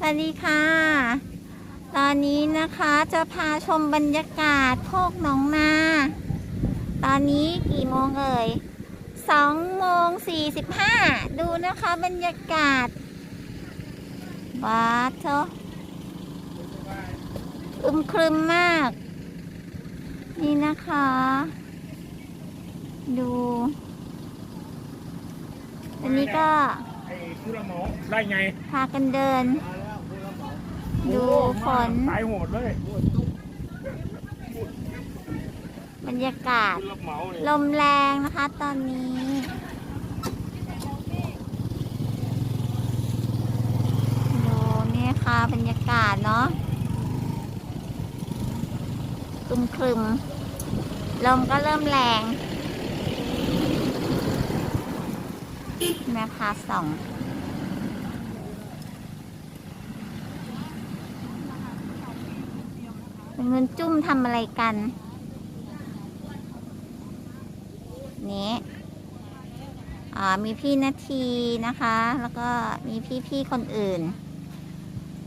สวัสดีค่ะ ตอนนี้นะคะจะพาชมบรรยากาศโคกหนองนา ตอนนี้กี่โมงเอ่ยสองโมงสี่สิบห้าดูนะคะบรรยากาศว้าเถอะอึมครึมมาก นี่นะคะ ดูอันนี้ก็ ไอ้ผู้รับเหมาได้ไง พากันเดิน ดูฝนตายโหดเลยบรรยากาศผู้รับเหมาเลยลมแรงนะคะตอนนี้ดูนี่ค่ะบรรยากาศเนาะครึมครึมๆลมก็เริ่มแรงแม่พาส่อง เงินจุ้มทำอะไรกัน นี้อ่มีพี่นาทีนะคะ แล้วก็มีพี่ๆคนอื่น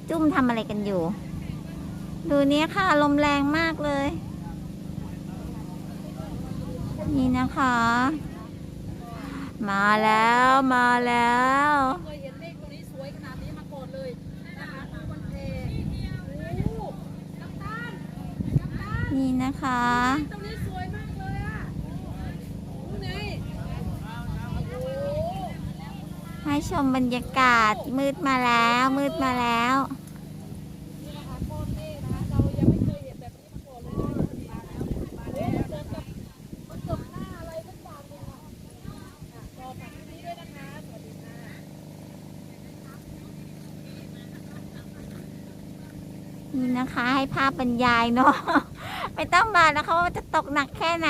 จุ้มทำอะไรกันอยู่ ดูนี้ค่ะ ลมแรงมากเลย นี่นะคะ มาแล้วมาแล้วนี้สวยขนาดนี้มาก่อนเลยนะคะทุกวันเพโอ้กัปตันกัปตั นี่นะคะ ตรงนี้สวยมากเลยอะดูไงโอ้โหให้ชมบรรยากาศมืดมาแล้ว มืดมาแล้ว นี่นะคะก้อนเมฆนะคะ เรายังไม่เคยเห็นแบบนี้มาก่อนเลยนะมาแล้วมาแล้วมือนกับมันจบหน้าอะไรสักอย่างหนึงอะอะก็ฝากที่นี้ด้วยนะคะ สวัสดีค่ะ นี่นะคะให้ภาพบรรยายเนาะ ไม่ต้องมานะคะว่าจะตกหนักแค่ไหน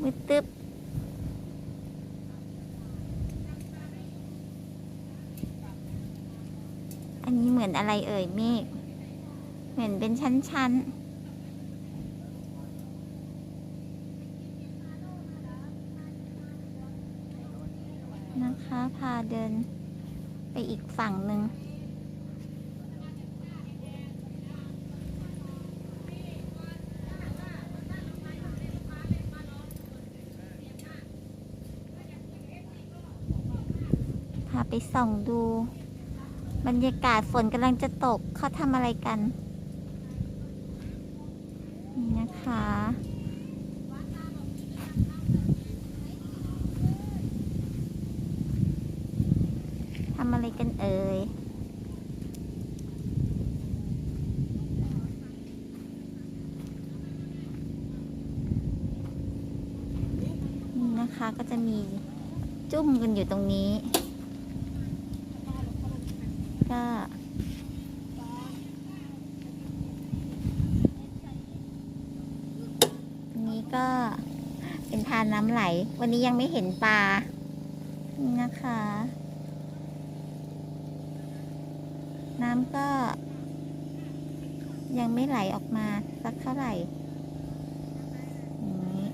มืดตึ๊บอันนี้เหมือนอะไรเอ่ยเมฆเหมือนเป็นชั้นๆนะคะ พาเดินไปอีกฝั่งหนึ่ง พาไป ส่องดู บรรยากาศฝนกำลังจะตกเขาทำอะไรกัน นี่นะคะทำอะไรกันเอ่ยนี่นะคะก็จะมีจุ้มกันอยู่ตรงนี้ ก็ตรงนี้ก็เป็นทานน้ำไหล วันนี้ยังไม่เห็นปลา นี่นะคะ น้ำก็ ยังไม่ไหลออกมาสักเท่าไหร่อย่างนี้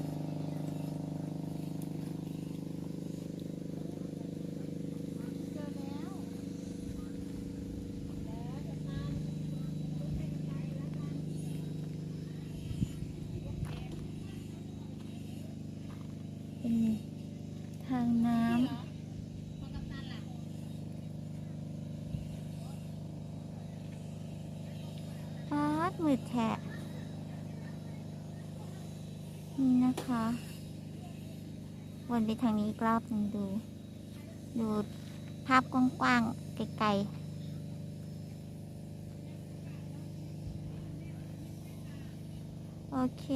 เป็น ทางน้ำป๊าดมืดแฉะนี่นะคะ วนไปทางนี้อีกรอบหนึ่งดู ดูภาพกว้างๆไกลๆ โอเค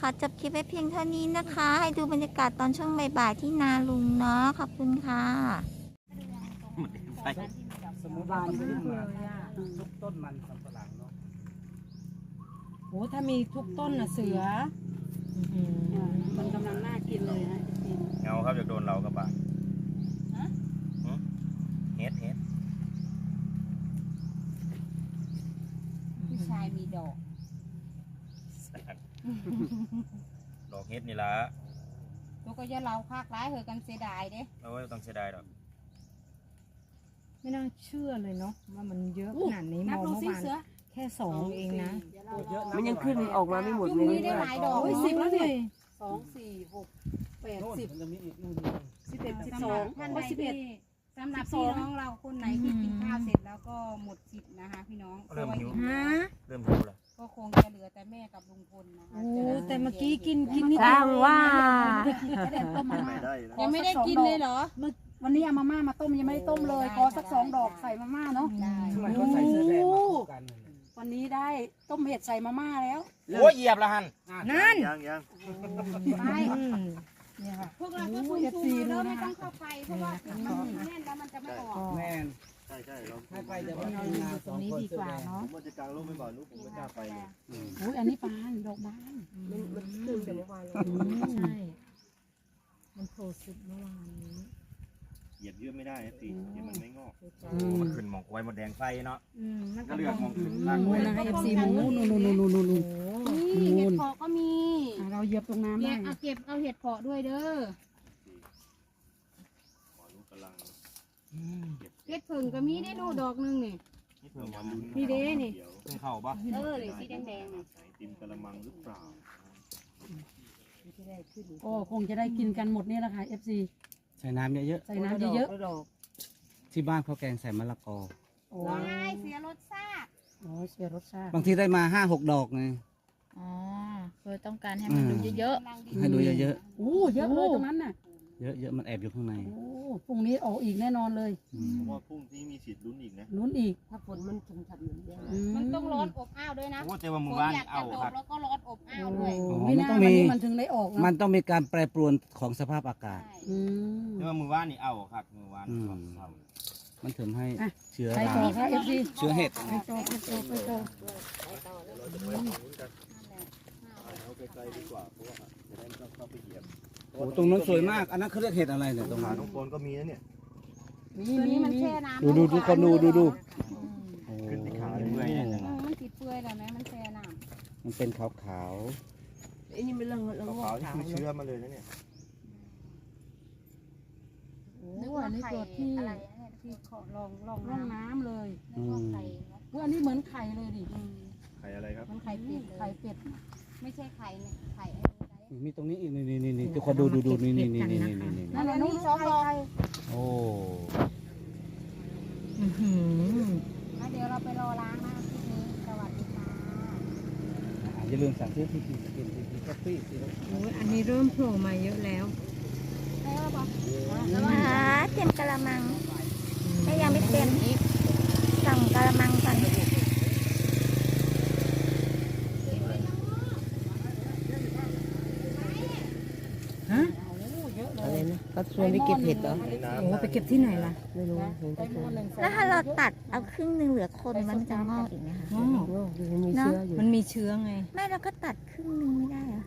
ขอจบคลิปไว้เพียงเท่านี้นะคะ ให้ดูบรรยากาศตอนช่วงบ่ายๆที่นาลุงเนาะขอบคุณค่ะสมุบานขึ้นมาทุกต้นมันสำปะหลังเนาะโอ้ถ้ามีทุกต้นน่ะเสือมันกำลังน่ากินเลยนะจริงเงาครับอยากโดนเรากระบะหึเฮ็ดเฮ็ดผู้ชายมีดอก ดอกเฮ็ดนี่ละทุกก็จะเราคากร้ายเหอะกันเสียดายเด้โอ้ยต้องเสียดายดอก ไม่น่าเชื่อเลยเนาะว่ามันเยอะขนาดนี้มนับองดูเมื่อสิวานเสือแค่สองเองนะมันยังขึ้นออกมาไม่หมดยุงนี้ได้หลายดอกโอ้ยสิบแล้วเนี่ยสองสี่หกแปดโน่นสิบมันจะมีอีกนู่นสิบเอ็ดสิบสำสหอรังบท่านโอ้ใดยสิบเอ็ที่ดสำหรับสิบสองพี่น้องเราคนไหนที่กินข้าวเสร็จแล้วก็หมดสิทธิ์นะคะ พี่น้องเพราะว่าอยู่ฮะ เริ่มหิวแล้ว ก็คงจะเหลือแต่แม่กับลุงพลนะคะโอ้จะได้แต่เมื่อกี้กินกินนิดสร้างว่าจะได้ต้มมาม่ายังไม่ได้กินเลยเหรอวันนี้เอามาม่ามาต้มยังไม่ได้ต้มเลยขอสักสองดอกใส่มาม่าเนาะได้ทำไมเขาใส่เสื้อแดงมาคู่กันนั่นแหละวันนี้ได้ต้มเห็ดใส่มาม่าแล้วโอ้ยเหยียบละหันนั่นยังยังไปอืมเนี่ยค่ะพวกเราก็ซูมซูมเอาเด้อไม่ต้องเข้าไปเพราะว่ามันแน่นแล้วมันจะไม่ออกแม่น ใช่ใช่เราให้ไปเดี๋ยวว่าทีมงานสองคนเสื้อแดงผมว่าจะกางร่มไปก่อนลูกผมไม่กล้าไปเลยอุ้ยอันนี้ปานดอกบานใช่ มันโผล่สุดเมื่อวานนี้เหยียบเยอะไม่ได้นะสิเดี๋ยวมันไม่งอกมันขึ้นหมองไว้หมดแดงไฟเนาะอืมมันก็ก็เลืมออกงมองขึ้นอืล่างมไว้นะเอฟซีหมูนู่นนู่นนู่นนู่นนู่นโอ้นี่เห็ดเพาะก็มีอะเราเหยียบตรงน้ำเก็ได้บเอาเก็บเอาเห็ดเพาะด้วยเด้อหมอลูกกำลังเห็ดผึ่งก็มีได้ดูดอกหนึงนี่ นี่เพิ่งมาลุ้นนี่เด้นี่เดี๋ยวเพิ่งเข้าปะเออนี่สีแดงๆนี่ใส่ติมกระมังหรือเปล่าก็คงจะได้กินกันหมดนี่แหละค่ะ FC ใส่น้ำเยอะใส่น้ำเยอะๆที่บ้านเขาแกงใส่มะละกอ ๆโอ้ว้ายเสียรสชาติโหเสียรสชาติบางทีได้มาห้าหกดอกไง อ๋อคือต้องการให้มันดูเยอะกำลังดีให้ดูเยอะโอ้เยอะเลยตรงนั้นน่ะ ๆเยอะๆมันแอบอยู่ข้างใน โอ้พรุ่งนี้ออกอีกแน่นอนเลยอืมเพราะว่าพรุ่งนี้มีสิทธิ์ลุ้นอีกนะลุ้นอีกถ้าฝนมันชุ่มฉ่ำเหมือนเดิมอืมันต้องร้อนอบอ้าวด้วยนะโอ้แต่ว่าฝมืนอบ้านอยากเอาจะตคกรับแล้วก็ร้อนอบอ้าวด้วยโอ้อ๋อไม่มันน่าต้องวันมีนี้มันถึงได้ออกมันเนาะต้องมีการแปรปรวนของสภาพอากาศใช่อืม แต่ว่ามือบ้านนี่เอาครับมือบ้านอืม เอามันถึงให้อะ เชื้อไปราต่อค่ะ FC เชื้อเห็ดไปต่อไปต่อไปต่อ เอาไกลๆดีกว่าเพราะว่าจะได้ไม่ต้องเข้าไปเหยียบโอ้ตรงนั้นสวยมาก อันนั้นเขาเรียกเห็ดอะไรเนี่ยตรงขานั้นน้องโปนก็มีนะเนี่ยมีตัวมีนี้มันมีแช่น้ำดูดูดูคนดูดูดู โอ้ขึ้นที่ขาเรื่อยๆเนี่ย เออมันติดเปื่อยแล้วไหมมันแช่น้ำมันเป็นขาวขาวๆนี่คือเชื้อมาเลยนะเนี่ยนึกว่าไข่อะไรเนี่ยที่ขอลองลองร่องน้น้ำเลยำนึกว่าไข่เนอะเฮ้ยอันนี้เหมือนไข่เลยดิ ไข่อะไรครับ มันไข่เป็ดเลยไข่เป็ด ไม่ใช่ไข่เนี่ยไข่ไอ้นี่ไงๆ มีตรงนี้อีกนี่นี่นี่นี่ทุกคนดูดูดูนี่นี่นี่นี่นี่นี่นั่นแหละนู้นสองดอกโอ้อื้อหือแล้วเดี๋ยวเราไปรอล้างนะคลิปนี้สวัสดีค่ะอย่าลืมสั่งซื้อทีพีสกินทีพีกาแฟสิครับโอ้ยอันนี้เริ่มโผล่มาเยอะแล้วแล้วบอก ๆอ่าเต็มกระมังไม่ยังไม่เต็มอีกสั่งกระมังก่อน อะไรนะก็ ชวนไปเก็บเห็ดเหรอในน้ำโอ้ไปเก็บที่ไหนล่ะไม่รู้เห็นไปหม้อหนึ่งแล้วถ้าเราตัดเอาครึ่งหนึ่งเหลือคนมันจะงอกอีกไหมคะอ๋อมีเชื้ออยู่มันมีเชื้อไงไม่เราก็ตัดครึ่งหนึ่งไม่ได้เหรอ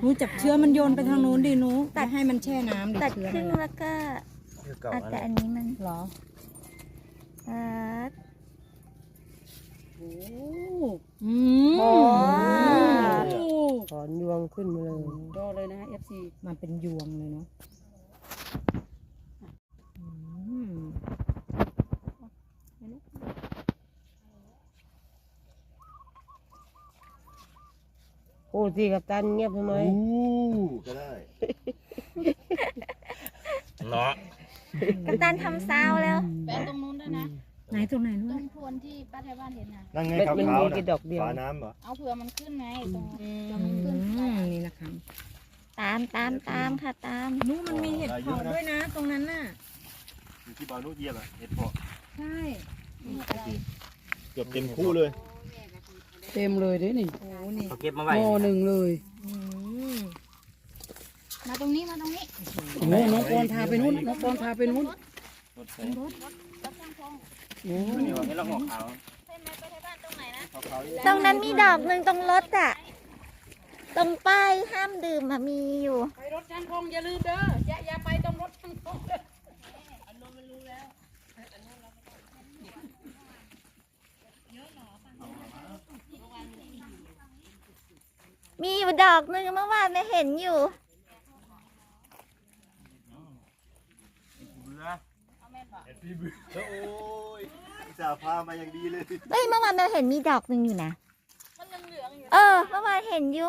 หนูจับเชื้อมันโยนไปทางนู้นดิหนูตัดให้มันแช่น้ำดิตัดเชื้อครึ่งมันอะแล้วก็คือเก่าเอาอะไรแต่อันนี้มันเหรอเออโอ้อืมโอ้ถอนยวงขึ้นมาเลยดอเลยนะฮะ FC มันเป็นยวงเลยเนาะ พูดสิกับตันเงียบทำไมก็ได้ เนาะกัปตันทำซาวแล้วแปะตรงนู้นด้วยนะ ไหนตรงไหนตด้รวยงพวนที่ป้าไทยบ้านเห็นนะนั่งไงเม็ดขาวมันๆมีนะแค่ดอกเดียวฝาน้ำเหรอเอาเผื่อมันขึ้นไงตรงอืเผื่อมันขึ้นมนี่นะคะตามตามตามค่ะตาม นู้มันมีเห็ดเผาะด้วยนะ ตรงนั้นน่ะ อยู่ที่บานุเยียบอะเห็ดเพาะใช่ เกือบเต็มคู่เลย เต็มเลยเด้นี่โอ้นี่เขาเก็บมาไว้โมหนึ่งเลยอืมมาตรงนี้มาตรงนี้โอ้โหน้องปอนพาไปนู้นน้องปอนพาไปนู้นรถไฟโอ้นี่ว่าให้เราหอกขาวใช่ไหมป้าไทยบ้านตรงไหนนะขาวๆนี่ตรงนั้นมีดอกหนึ่งตรงรถอะ ตรงป้ายห้ามดื่มอะมีอยู่ ไปรถช่างคงอย่าลืมเด้ออย่าอย่าไปตรงรถช่างคงเด้อ มีอยู่ดอกหนึ่งเมื่อวานไม่เห็นอยู่นะเอาแม่นบอกโอ้ยจะพามาอย่างดีเลยเอ้ยเมื่อวานเราเห็นมีดอกหนึ่งอยู่นะ มันยังเหลืองอยู่เออ เมื่อวานเห็นอยู่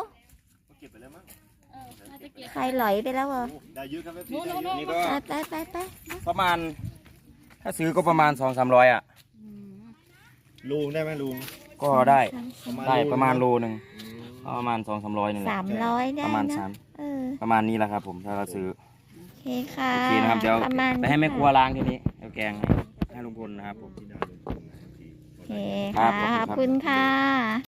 เก็บไปแล้วมั้งเออน่าจะเก็บใครหลอยไปแล้วเหรอได้เยอะครับโน่นโน่นโน่นนี่ก็ไปไปไปไปประมาณ ถ้าซื้อก็ประมาณสองสามร้อยอะ ลุงได้ไหมลุงก็ได้ประมาณได้โลประมาณนึงโลหนึ่ง ประมาณสองสามร้อยนี่แหละสามร้อยได้ประมาณนะสามเออประมาณนี้แหละครับ ผมถ้าเราซื้อโอเคค่ะโอเคนะครับเดี๋ยวประมาณไปให้แม่ครัวค่ะล้างทีนี้เดี๋ยวแกงให้ให้ลุงพลนะครับผม โอเคครัค่ะบขอบคุณครับขอบคุณค่ะ